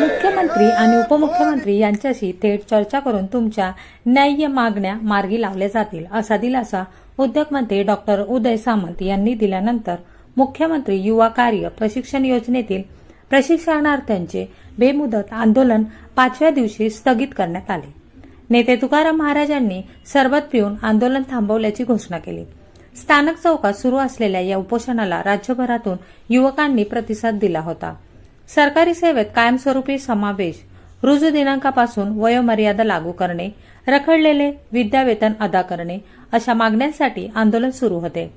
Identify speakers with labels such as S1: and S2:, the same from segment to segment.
S1: मुख्यमंत्री आणि उपमुख्यमंत्री यांच्याशी थेट चर्चा करून तुमच्या न्याय्य मागण्या मार्गी लावल्या जातील असा दिलासा उद्योगमंत्री डॉक्टर उदय सामंत यांनी दिल्यानंतर मुख्यमंत्री युवा कार्य प्रशिक्षण योजनेतील प्रशिक्षणार्थ्यांचे बेमुदत आंदोलन पाचव्या दिवशी स्थगित करण्यात आले. नेते तुकाराम महाराजांनी सरबत पिऊन आंदोलन थांबवल्याची घोषणा केली. स्थानक चौकात सुरू असलेल्या या उपोषणाला राज्यभरातून युवकांनी प्रतिसाद दिला होता. सरकारी सेवेत कायमस्वरूपी समावेश रुजू दिनांकापासून वयोमर्यादा लागू करणे रखडलेले विद्यावेतन अदा करणे अशा मागण्यांसाठी आंदोलन सुरू होते.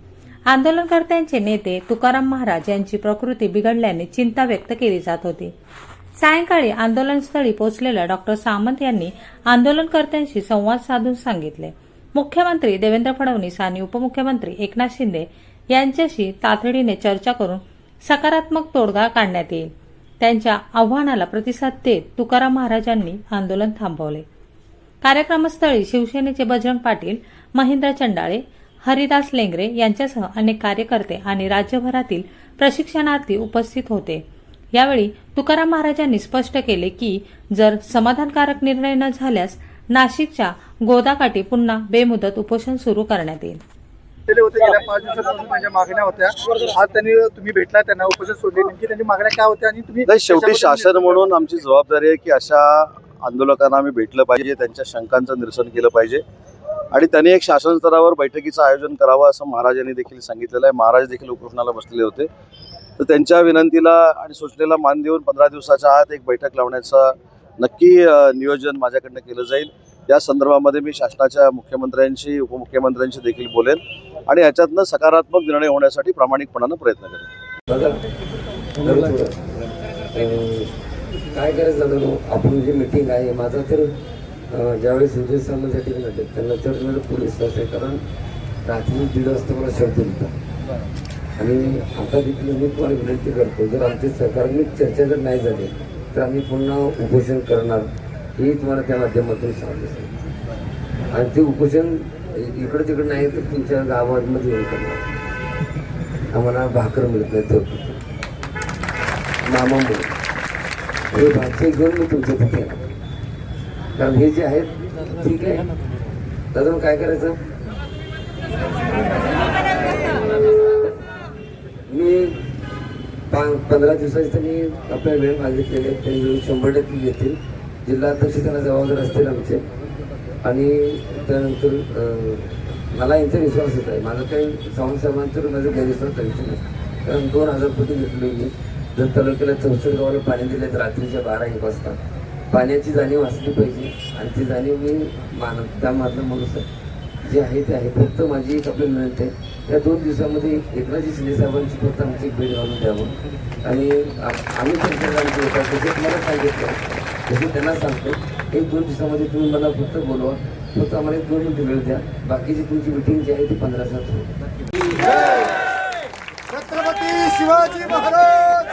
S1: आंदोलनकर्त्यांचे नेते तुकाराम महाराज यांची प्रकृती बिघडल्याने चिंता व्यक्त केली जात होती. सायंकाळी आंदोलनस्थळी पोहोचलेल्या डॉक्टर सामंत यांनी आंदोलनकर्त्यांशी संवाद साधून सांगितले. मुख्यमंत्री देवेंद्र फडणवीस आणि उपमुख्यमंत्री एकनाथ शिंदे यांच्याशी तातडीने चर्चा करून सकारात्मक तोडगा काढण्यात येईल. त्यांच्या आव्हानाला प्रतिसाद देत तुकाराम महाराजांनी आंदोलन थांबवले. कार्यक्रमस्थळी शिवसेनेचे बजरंग पाटील महेंद्र चंडाळे हरिदास लेंगरे यांच्यासह अनेक कार्यकर्ते आणि राज्यभरातील प्रशिक्षणार्थी उपस्थित होते. यावेळी तुकाराम महाराजांनी स्पष्ट केले की जर समाधानकारक निर्णय न झाल्यास नाशिकच्या गोदाकाठी पुन्हा बेमुदत उपोषण सुरू करण्यात येईल.
S2: केले होते गेल्या पाच दिवसापासून माझ्या मागण्या होत्या. आज त्यांनी तुम्ही भेटला त्यांना उपस्थित सोडले. नेमकी त्यांची मागण्या काय होत्या आणि तुम्ही
S3: नाही शेवटी शासन म्हणून आमची जबाबदारी आहे की अशा आंदोलकांना आम्ही भेटलं पाहिजे त्यांच्या शंकांचं निरसन केलं पाहिजे. आणि त्यांनी एक शासन स्तरावर बैठकीचं आयोजन करावं असं महाराजांनी देखील सांगितलेलं आहे. महाराज देखील उपोषणाला बसलेले होते. तर त्यांच्या विनंतीला आणि सूचनेला मान देऊन पंधरा दिवसाच्या आत एक बैठक लावण्याचं नक्की नियोजन माझ्याकडनं केलं जाईल. या संदर्भामध्ये मी शासनाच्या मुख्यमंत्र्यांशी उपमुख्यमंत्र्यांशी देखील बोलेन आणि याच्यातनं सकारात्मक निर्णय होण्यासाठी प्रामाणिकपणानं प्रयत्न करेन.
S4: काय करायचं झालं आपण जी मिटिंग आहे माझा तर ज्यावेळेस विजय सामंत त्यांना तर मला पोलीस आहे कारण रात्री दीड वाजता मला शब्द दिला आणि आता देखील मी तुम्हाला विनंती करतो जर आमचे सरकारने चर्चा जर नाही झाली तर आम्ही पुन्हा उपोषण करणार. हे तुम्हाला त्या माध्यमातून सांगितलं आणि ते उपोषण इकडं तिकडं नाही तर तुमच्या गावामध्ये येऊन करणार. आम्हाला भाकर मिळत नाही तर मामामुळे हे भाषे घेऊन मी तुमच्या तिथे कारण हे जे आहेत ठीक आहे. दादा मग काय करायचं? मी पा पंधरा दिवसाचे त्यांनी आपल्या वेळ मागितलेले आहेत. त्यांनी शंभर टक्के घेतील जिल्हा अध्यक्ष त्यांना जबाबदार असतील आमचे. आणि त्यानंतर मला यांचा विश्वास येत आहे. माझं काही सावंतसाहेबांचं माझं गैरविश्वास करायचं नाही. कारण दोन हजार कोटी घेतले मी. जर तालुक्याला चौसष्ट गावाला पाणी दिले तर रात्रीच्या बारा एक वाजता. पाण्याची जाणीव असली पाहिजे. आणि ती जाणीव मी मान त्यामधलं माणूस आहे जे आहे ते आहे. फक्त माझी एक आपली विनंती आहे. या दोन दिवसामध्ये एकनाथजी शिंदे साहेबांची फक्त आमची एक भेट घालून द्यावं. आणि आम्ही पण मला सांगितलं मी त्यांना सांगतो एक दोन दिवसामध्ये तुम्ही मला फक्त बोलवा. फक्त आम्हाला एक दोन मिनिटं वेळ द्या. बाकीची तुमची मिटिंग जी आहे ती पंधरा सात
S2: छत्रपती शिवाजी महाराज